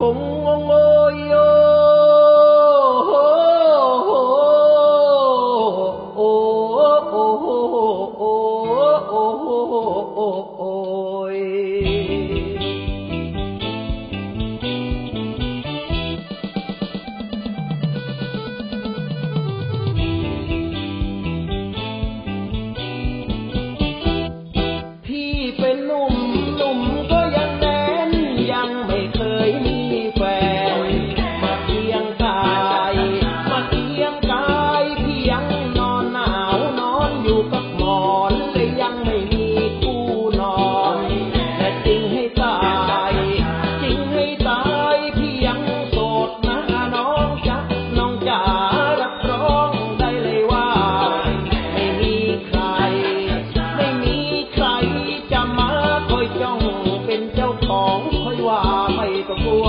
คง ว่าไม่ต้องกลัว